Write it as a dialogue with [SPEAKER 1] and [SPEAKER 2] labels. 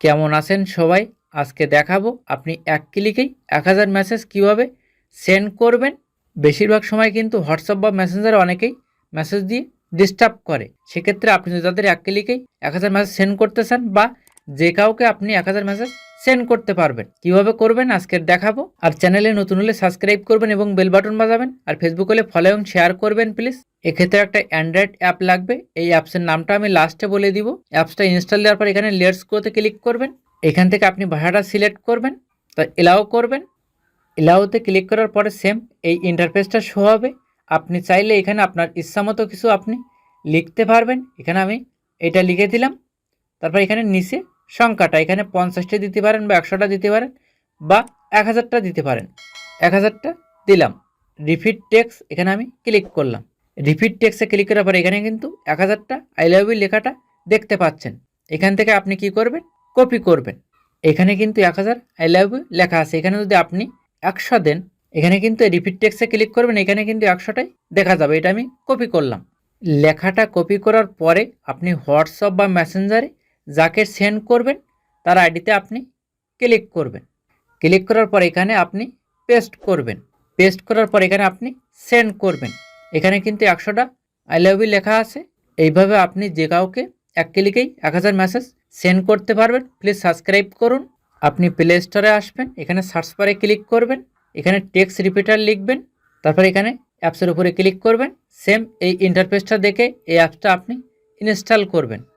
[SPEAKER 1] কেমন আছেন সবাই? আজকে দেখাবো আপনি এক ক্লিকেই এক হাজার মেসেজ কীভাবে সেন্ড করবেন। বেশিরভাগ সময় কিন্তু হোয়াটসঅ্যাপ বা মেসেঞ্জার অনেকেই মেসেজ দিয়ে ডিস্টার্ব করে। সেক্ষেত্রে আপনি যদি তাদের এক ক্লিকেই এক হাজার মেসেজ সেন্ড করতে চান বা যে কাউকে আপনি এক হাজার মেসেজ সেন্ড করতে পারবেন। কীভাবে করবেন আজকের দেখাবো। আর চ্যানেলে নতুন হলে সাবস্ক্রাইব করবেন এবং বেল বাটন বাজাবেন। আর ফেসবুক হলে ফলো এবং শেয়ার করবেন প্লিজ এক্ষেত্রে একটা অ্যান্ড্রয়েড অ্যাপ লাগবে। এই অ্যাপসের নামটা আমি লাস্টে বলে দিব। অ্যাপসটা ইনস্টল দেওয়ার পর এখানে লেটস গ্রোতে ক্লিক করবেন। এখান থেকে আপনি ভাষাটা সিলেক্ট করবেন। তো এলাও করবেন। এলাওতে ক্লিক করার পরে সেম এই ইন্টারফেসটা শো হবে। আপনি চাইলে এখানে আপনার ইচ্ছা মতো কিছু আপনি লিখতে পারবেন। এখানে আমি এটা লিখে দিলাম। তারপর এখানে নিচে সংখ্যাটা এখানে পঞ্চাশটা দিতে পারেন বা একশোটা দিতে পারেন বা এক হাজারটা দিতে পারেন। এক হাজারটা দিলাম। রিপিট টেক্স এখানে আমি ক্লিক করলাম। রিপিট টেক্সে ক্লিক করার পরে এখানে কিন্তু এক হাজারটা আই লাভ ইউ লেখাটা দেখতে পাচ্ছেন। এখান থেকে আপনি কি করবেন? কপি করবেন। এখানে কিন্তু এক হাজার আই লাভ ইউ লেখা আছে। এখানে যদি আপনি একশো দেন, এখানে কিন্তু রিপিট টেক্সে ক্লিক করবেন, এখানে কিন্তু একশোটাই দেখা যাবে। এটা আমি কপি করলাম। লেখাটা কপি করার পরে আপনি হোয়াটসঅ্যাপ বা মেসেঞ্জারে যাকে সেন্ড করবেন, তার আইডিতে আপনি ক্লিক করবেন। ক্লিক করার পর এখানে আপনি পেস্ট করবেন। পেস্ট করার পর এখানে আপনি সেন্ড করবেন। এখানে কিন্তু একশোটা আই লাভ ইউ লেখা আছে। এইভাবে আপনি যে কাউকে এক ক্লিকেই এক হাজার মেসেজ সেন্ড করতে পারবেন প্লিজ সাবস্ক্রাইব করুন। আপনি প্লে স্টোরে আসবেন, এখানে সার্চ বারে ক্লিক করবেন। এখানে টেক্সট রিপিটার লিখবেন, তারপর এখানে অ্যাপসের উপরে ক্লিক করবেন। সেম এই ইন্টারফেসটা দেখে এই অ্যাপসটা আপনি ইনস্টল করবেন।